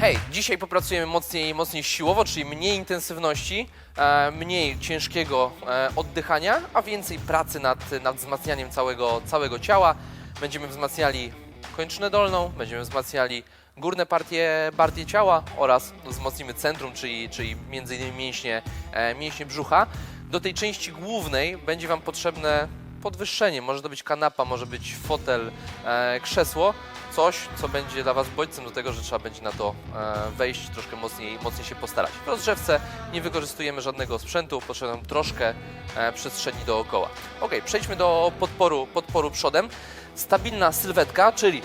Hej, dzisiaj popracujemy mocniej, mocniej siłowo, czyli mniej intensywności, e, mniej ciężkiego e, oddychania, a więcej pracy nad, nad wzmacnianiem całego, całego ciała. Będziemy wzmacniali kończynę dolną, będziemy wzmacniali górne partie, partie ciała oraz wzmocnimy centrum, czyli, czyli między innymi mięśnie, e, mięśnie brzucha. Do tej części głównej będzie Wam potrzebne podwyższenie. Może to być kanapa, może być fotel, e, krzesło. Coś, co będzie dla Was bodźcem do tego, że trzeba będzie na to e, wejść, troszkę mocniej, mocniej się postarać. W rozgrzewce nie wykorzystujemy żadnego sprzętu, potrzebujemy troszkę e, przestrzeni dookoła. Ok, przejdźmy do podporu, podporu przodem. Stabilna sylwetka, czyli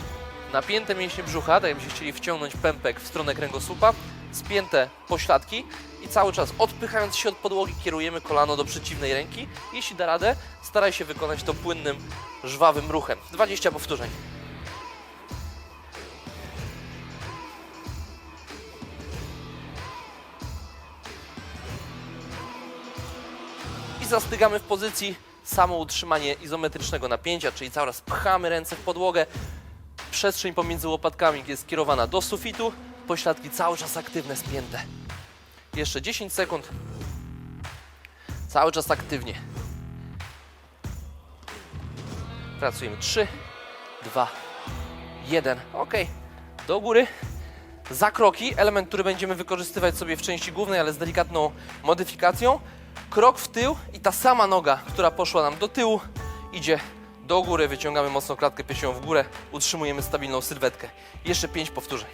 napięte mięśnie brzucha, tak jakbyście chcieli wciągnąć pępek w stronę kręgosłupa, spięte pośladki i cały czas odpychając się od podłogi kierujemy kolano do przeciwnej ręki. Jeśli da radę, staraj się wykonać to płynnym, żwawym ruchem. 20 powtórzeń. I zastygamy w pozycji samo utrzymanie izometrycznego napięcia, czyli cały czas pchamy ręce w podłogę, przestrzeń pomiędzy łopatkami jest skierowana do sufitu, pośladki cały czas aktywne, spięte. Jeszcze 10 sekund. Cały czas aktywnie. Pracujemy 3, 2, 1. Ok. Do góry. Za kroki, element, który będziemy wykorzystywać sobie w części głównej, ale z delikatną modyfikacją. Krok w tył i ta sama noga, która poszła nam do tyłu, idzie do góry. Wyciągamy mocno klatkę piersiową w górę, utrzymujemy stabilną sylwetkę. Jeszcze 5 powtórzeń.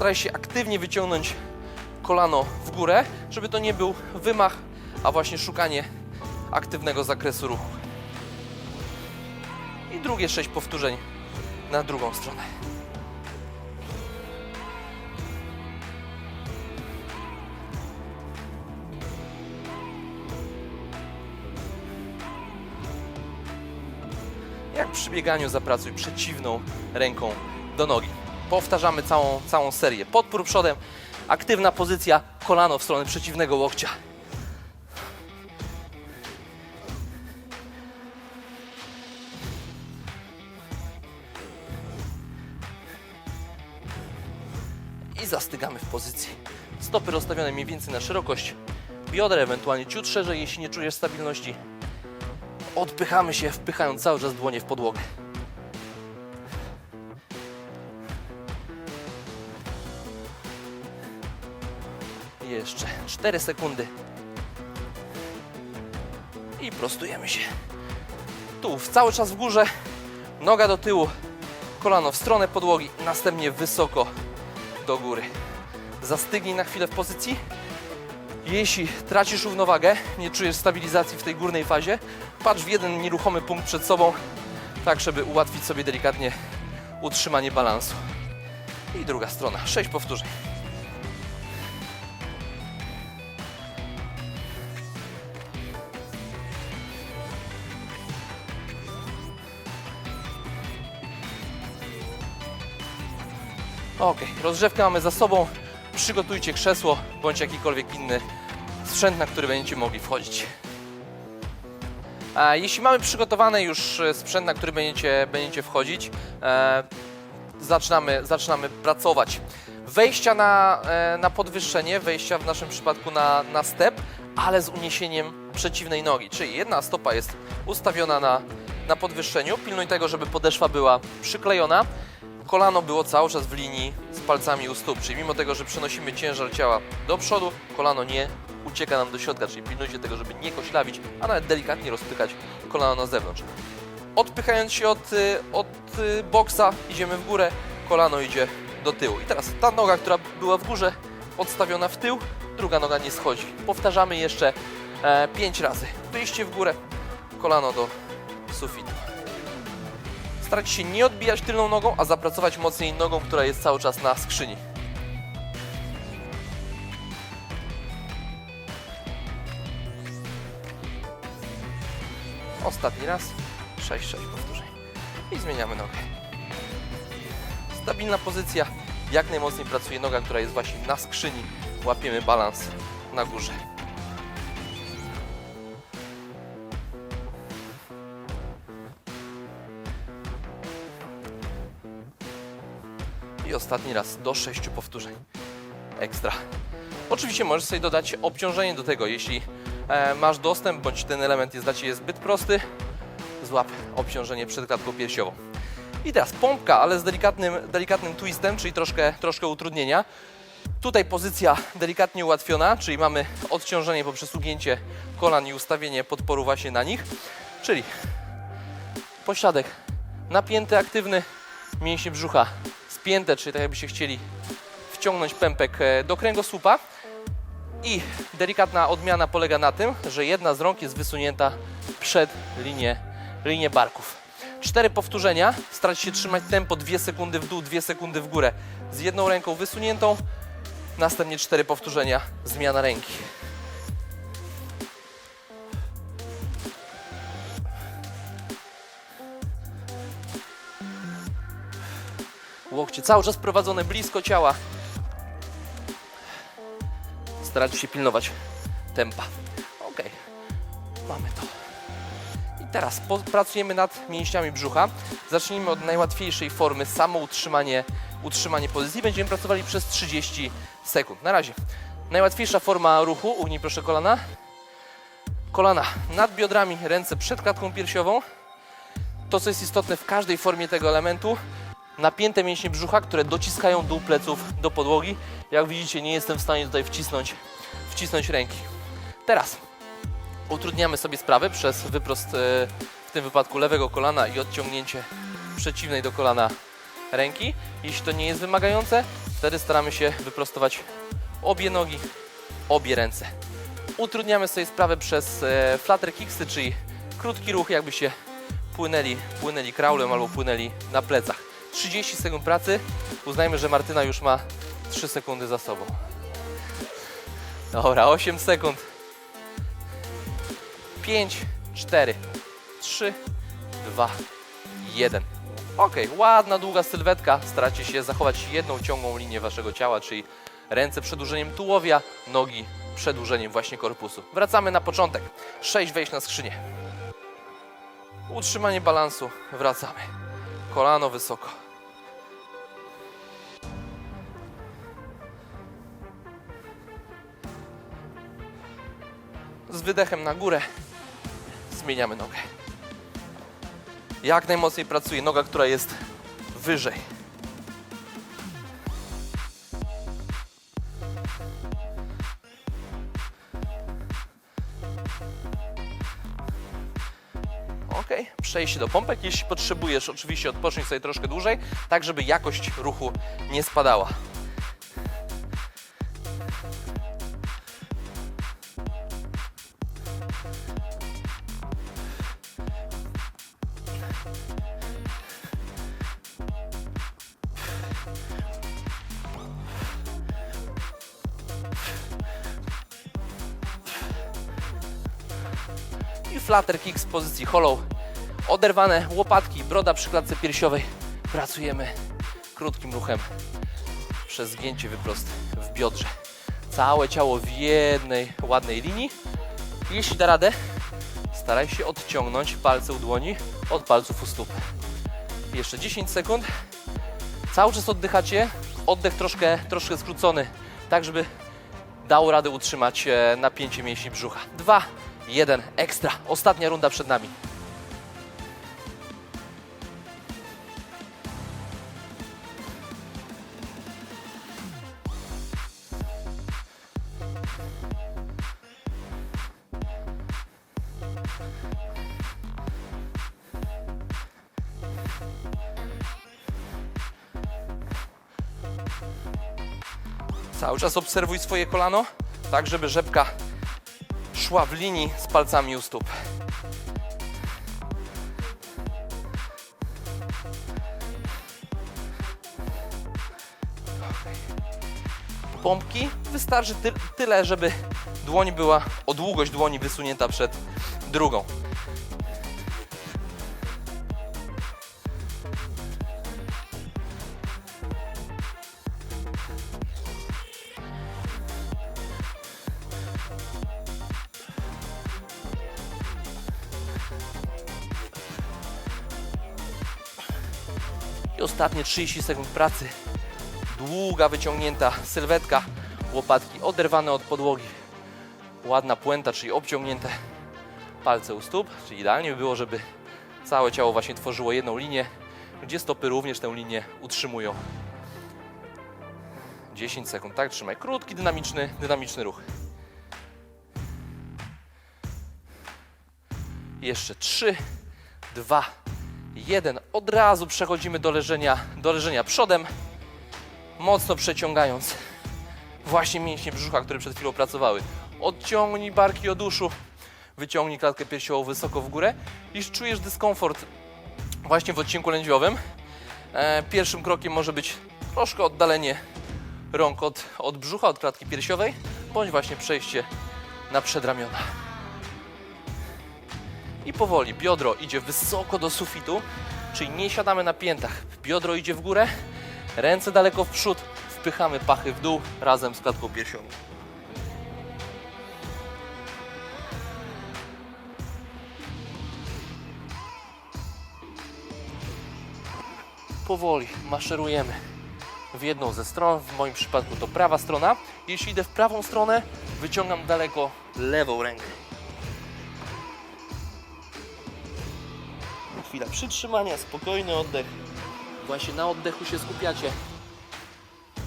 Staraj się aktywnie wyciągnąć kolano w górę, żeby to nie był wymach, a właśnie szukanie aktywnego zakresu ruchu. I drugie 6 powtórzeń na drugą stronę. Jak przy bieganiu zapracuj przeciwną ręką do nogi. Powtarzamy całą, całą serię. Podpór przodem, aktywna pozycja, kolano w stronę przeciwnego łokcia. I zastygamy w pozycji. Stopy rozstawione mniej więcej na szerokość bioder, ewentualnie ciut szerzej, jeśli nie czujesz stabilności. Odpychamy się, wpychając cały czas dłonie w podłogę. Jeszcze 4 sekundy. I prostujemy się. Tułów cały czas w górze, noga do tyłu, kolano w stronę podłogi, następnie wysoko do góry. Zastygnij na chwilę w pozycji. Jeśli tracisz równowagę, nie czujesz stabilizacji w tej górnej fazie, patrz w jeden nieruchomy punkt przed sobą, tak żeby ułatwić sobie delikatnie utrzymanie balansu. I druga strona, 6 powtórzeń. Ok, rozgrzewkę mamy za sobą. Przygotujcie krzesło bądź jakikolwiek inny sprzęt, na który będziecie mogli wchodzić. A jeśli mamy przygotowany już e, sprzęt, na który będziecie, będziecie wchodzić, e, zaczynamy, zaczynamy pracować. Wejścia na, e, na podwyższenie, wejścia w naszym przypadku na, na step, ale z uniesieniem przeciwnej nogi, czyli jedna stopa jest ustawiona na, na podwyższeniu. Pilnuj tego, żeby podeszwa była przyklejona kolano było cały czas w linii z palcami u stóp, czyli mimo tego, że przenosimy ciężar ciała do przodu, kolano nie ucieka nam do środka, czyli pilnujcie tego, żeby nie koślawić, a nawet delikatnie rozpychać kolano na zewnątrz. Odpychając się od, y, od y, boksa, idziemy w górę, kolano idzie do tyłu. I teraz ta noga, która była w górze, odstawiona w tył, druga noga nie schodzi. Powtarzamy jeszcze 5 razy. Wyjście w górę, kolano do sufitu. Starajcie się nie odbijać tylną nogą, a zapracować mocniej nogą, która jest cały czas na skrzyni. Ostatni raz. 6-6 powtórzeń. I zmieniamy nogę. Stabilna pozycja. Jak najmocniej pracuje noga, która jest właśnie na skrzyni. Łapiemy balans na górze. I ostatni raz do 6 powtórzeń. Ekstra. Oczywiście możesz sobie dodać obciążenie do tego, jeśli e, masz dostęp, bądź ten element jest dla Ciebie zbyt prosty, złap obciążenie przed klatką piersiową. I teraz pompka, ale z delikatnym, delikatnym twistem, czyli troszkę, troszkę utrudnienia. Tutaj pozycja delikatnie ułatwiona, czyli mamy odciążenie poprzez ugięcie kolan i ustawienie podporu właśnie na nich. Czyli pośladek napięty, aktywny, mięśnie brzucha spięte, czyli tak jakbyście chcieli wciągnąć pępek e, do kręgosłupa. I delikatna odmiana polega na tym, że jedna z rąk jest wysunięta przed linię, linię barków. Cztery powtórzenia, starać się trzymać tempo 2 sekundy w dół, 2 sekundy w górę. Z jedną ręką wysuniętą, następnie cztery powtórzenia, zmiana ręki. Łokcie cały czas prowadzone blisko ciała. Starać się pilnować tempa. Ok, mamy to. I teraz pracujemy nad mięśniami brzucha. Zacznijmy od najłatwiejszej formy, samo utrzymanie, utrzymanie pozycji. Będziemy pracowali przez 30 sekund. Na razie. Najłatwiejsza forma ruchu, ugnij proszę kolana. Kolana nad biodrami, ręce przed klatką piersiową. To, co jest istotne w każdej formie tego elementu, napięte mięśnie brzucha, które dociskają dół pleców do podłogi. Jak widzicie, nie jestem w stanie tutaj wcisnąć, wcisnąć ręki. Teraz utrudniamy sobie sprawę przez wyprost, e, w tym wypadku lewego kolana i odciągnięcie przeciwnej do kolana ręki. Jeśli to nie jest wymagające, wtedy staramy się wyprostować obie nogi, obie ręce. Utrudniamy sobie sprawę przez e, flutter kicksy, czyli krótki ruch, jakby się płynęli, płynęli kraulem albo płynęli na plecach. 30 sekund pracy. Uznajmy, że Martyna już ma 3 sekundy za sobą. Dobra, 8 sekund. 5, 4, 3, 2, 1. Ok, ładna, długa sylwetka. Staracie się zachować jedną ciągłą linię waszego ciała, czyli ręce przedłużeniem tułowia, nogi przedłużeniem właśnie korpusu. Wracamy na początek. 6 wejść na skrzynię. Utrzymanie balansu. Wracamy. Kolano wysoko. Z wydechem na górę zmieniamy nogę. Jak najmocniej pracuje noga, która jest wyżej. Ok, przejście do pompek. Jeśli potrzebujesz, oczywiście odpocznij sobie troszkę dłużej, tak żeby jakość ruchu nie spadała. I flutter kick z pozycji hollow. Oderwane łopatki, broda przy klatce piersiowej. Pracujemy krótkim ruchem przez zgięcie wyprost w biodrze. Całe ciało w jednej ładnej linii. Jeśli da radę, staraj się odciągnąć palce u dłoni od palców u stóp. Jeszcze 10 sekund. Cały czas oddychacie. Oddech troszkę, troszkę skrócony, tak żeby dało radę utrzymać e, napięcie mięśni brzucha. Dwa, jeden, ekstra. Ostatnia runda przed nami. Cały czas obserwuj swoje kolano, tak żeby rzepka szła w linii z palcami u stóp. Pompki wystarczy ty tyle, żeby dłoń była, o długość dłoni wysunięta przed drugą. Ostatnie 30 sekund pracy Długa, wyciągnięta sylwetka, łopatki oderwane od podłogi. Ładna puenta, czyli obciągnięte palce u stóp, czyli idealnie by było, żeby całe ciało właśnie tworzyło jedną linię, gdzie stopy również tę linię utrzymują. 10 sekund, tak? Trzymaj. Krótki, dynamiczny, dynamiczny ruch. Jeszcze 3, 2, 1. Od razu przechodzimy do leżenia, do leżenia przodem, mocno przeciągając właśnie mięśnie brzucha, które przed chwilą pracowały. Odciągnij barki od uszu, wyciągnij klatkę piersiową wysoko w górę i czujesz dyskomfort właśnie w odcinku lędźwiowym. E, pierwszym krokiem może być troszkę oddalenie rąk od, od brzucha, od klatki piersiowej, bądź właśnie przejście na przedramiona. I powoli biodro idzie wysoko do sufitu, czyli nie siadamy na piętach. Biodro idzie w górę, ręce daleko w przód, wpychamy pachy w dół razem z klatką piersiową. Powoli maszerujemy w jedną ze stron, w moim przypadku to prawa strona. Jeśli idę w prawą stronę, wyciągam daleko lewą rękę. Przytrzymania, spokojny oddech. Właśnie na oddechu się skupiacie.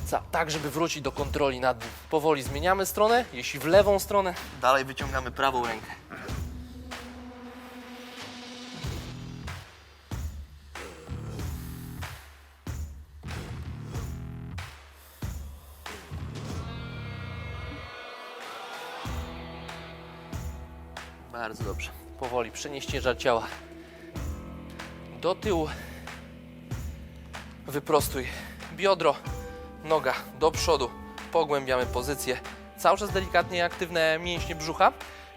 Ca- Tak, żeby wrócić do kontroli nad nim. Powoli zmieniamy stronę. Jeśli w lewą stronę, dalej wyciągamy prawą rękę. Bardzo dobrze. Powoli przenieść ciężar ciała do tyłu. Wyprostuj biodro, noga do przodu. Pogłębiamy pozycję. Cały czas delikatnie aktywne mięśnie brzucha.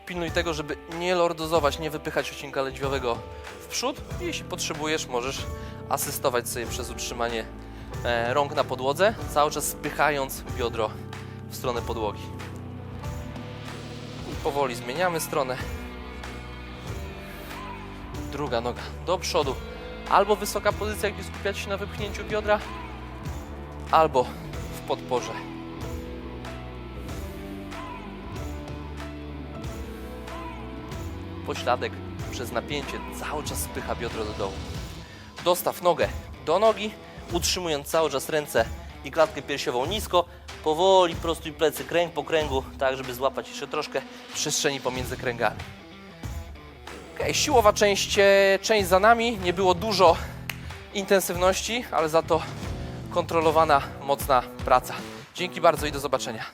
Pilnuj tego, żeby nie lordozować, nie wypychać odcinka lędźwiowego w przód. Jeśli potrzebujesz, możesz asystować sobie przez utrzymanie e, rąk na podłodze, cały czas spychając biodro w stronę podłogi. I powoli zmieniamy stronę druga noga do przodu. Albo wysoka pozycja, gdzie skupiacie się na wypchnięciu biodra, albo w podporze. Pośladek przez napięcie cały czas spycha biodro do dołu. Dostaw nogę do nogi, utrzymując cały czas ręce i klatkę piersiową nisko. Powoli prostuj plecy kręg po kręgu, tak żeby złapać jeszcze troszkę przestrzeni pomiędzy kręgami. Okej, siłowa część, e, część za nami. Nie było dużo intensywności, ale za to kontrolowana, mocna praca. Dzięki bardzo i do zobaczenia.